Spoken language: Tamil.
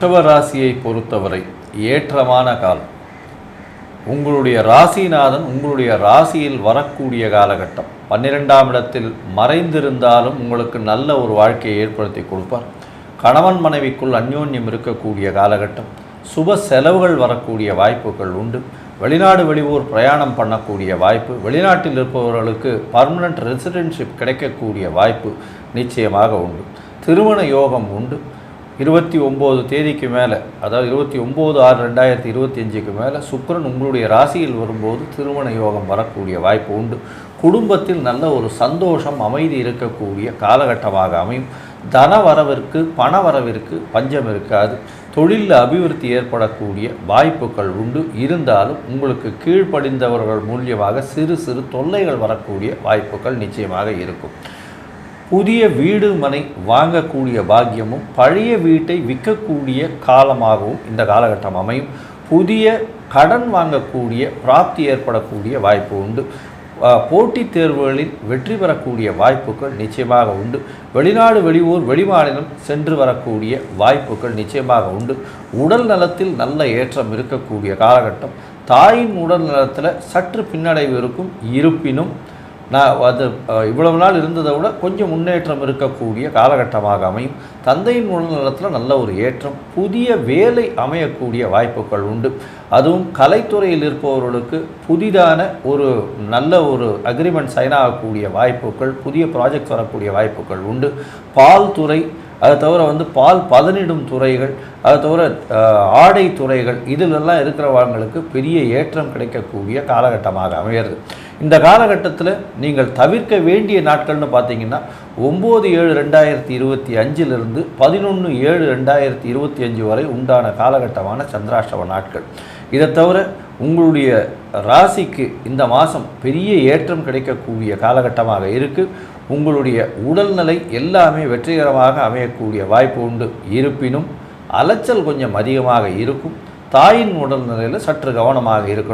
ரிஷபராசியை பொறுத்தவரை ஏற்றமான காலம். உங்களுடைய ராசிநாதன் உங்களுடைய ராசியில் வரக்கூடிய காலகட்டம். பன்னிரெண்டாம் இடத்தில் மறைந்திருந்தாலும் உங்களுக்கு நல்ல ஒரு வாழ்க்கையை ஏற்படுத்தி கொடுப்பார். கணவன் மனைவிக்குள் அந்யோன்யம் இருக்கக்கூடிய காலகட்டம். சுப செலவுகள் வரக்கூடிய வாய்ப்புகள் உண்டு. வெளிநாடு வெளியூர் பிரயாணம் பண்ணக்கூடிய வாய்ப்பு. வெளிநாட்டில் இருப்பவர்களுக்கு பர்மனண்ட் ரெசிடென்ஷிப் கிடைக்கக்கூடிய வாய்ப்பு நிச்சயமாக உண்டு. திருமண யோகம் உண்டு. இருபத்தி ஒம்பது தேதிக்கு மேலே அதாவது இருபத்தி ஒம்பது ஆறு ரெண்டாயிரத்தி இருபத்தி அஞ்சுக்கு மேலே சுக்கரன் உங்களுடைய ராசியில் வரும்போது திருமண யோகம் வரக்கூடிய வாய்ப்பு உண்டு. குடும்பத்தில் நல்ல ஒரு சந்தோஷம் அமைதி இருக்கக்கூடிய காலகட்டமாக அமையும். தன வரவிற்கு பண வரவிற்கு பஞ்சம் இருக்காது. தொழிலில் அபிவிருத்தி ஏற்படக்கூடிய வாய்ப்புகள் உண்டு. இருந்தாலும் உங்களுக்கு கீழ்ப்படிந்தவர்கள் மூலியமாக சிறு சிறு தொல்லைகள் வரக்கூடிய வாய்ப்புகள் நிச்சயமாக இருக்கும். புதிய வீடு மனை வாங்கக்கூடிய பாக்கியமும் பழைய வீட்டை விற்கக்கூடிய காலமாகவும் இந்த காலகட்டம் அமையும். புதிய கடன் வாங்கக்கூடிய பிராப்தி ஏற்படக்கூடிய வாய்ப்பு உண்டு. போட்டித் தேர்வுகளில் வெற்றி பெறக்கூடிய வாய்ப்புகள் நிச்சயமாக உண்டு. வெளிநாடு வெளியூர் வெளிமாநிலம் சென்று வரக்கூடிய வாய்ப்புகள் நிச்சயமாக உண்டு. உடல் நலத்தில் நல்ல ஏற்றம் இருக்கக்கூடிய காலகட்டம். தாயின் உடல் நலத்தில் சற்று பின்னடைவு இருக்கும். இருப்பினும் நான் அது இவ்வளவு நாள் இருந்ததை விட கொஞ்சம் முன்னேற்றம் இருக்கக்கூடிய காலகட்டமாக அமையும். தந்தையின் உடல்நலத்தில் நல்ல ஒரு ஏற்றம் புதிய வேலை அமையக்கூடிய வாய்ப்புகள் உண்டு. அதுவும் கலைத்துறையில் இருப்பவர்களுக்கு புதிதான ஒரு நல்ல ஒரு அக்ரிமெண்ட் சைன் ஆகக்கூடிய வாய்ப்புகள் புதிய ப்ராஜெக்ட் வரக்கூடிய வாய்ப்புகள் உண்டு. பால் துறை அதை தவிர வந்து பால் பதனிடும் துறைகள் அதை தவிர ஆடை துறைகள் இதிலெல்லாம் இருக்கிறவங்களுக்கு பெரிய ஏற்றம் கிடைக்கக்கூடிய காலகட்டமாக அமைகிறது. இந்த காலகட்டத்தில் நீங்கள் தவிர்க்க வேண்டிய நாட்கள்னு பார்த்தீங்கன்னா ஒம்பது ஏழு ரெண்டாயிரத்தி இருபத்தி அஞ்சிலிருந்து பதினொன்று ஏழு ரெண்டாயிரத்தி இருபத்தி அஞ்சு வரை உண்டான காலகட்டமான சந்திராஷ்டம நாட்கள். இதை தவிர உங்களுடைய ராசிக்கு இந்த மாதம் பெரிய ஏற்றம் கிடைக்கக்கூடிய காலகட்டமாக இருக்குது உங்களுடைய உடல்நிலை எல்லாமே வெற்றிகரமாக அமையக்கூடிய வாய்ப்பு உண்டு. இருப்பினும் அலைச்சல் கொஞ்சம் அதிகமாக இருக்கும். தாயின் உடல்நிலையில் சற்று கவனமாக இருக்கணும்.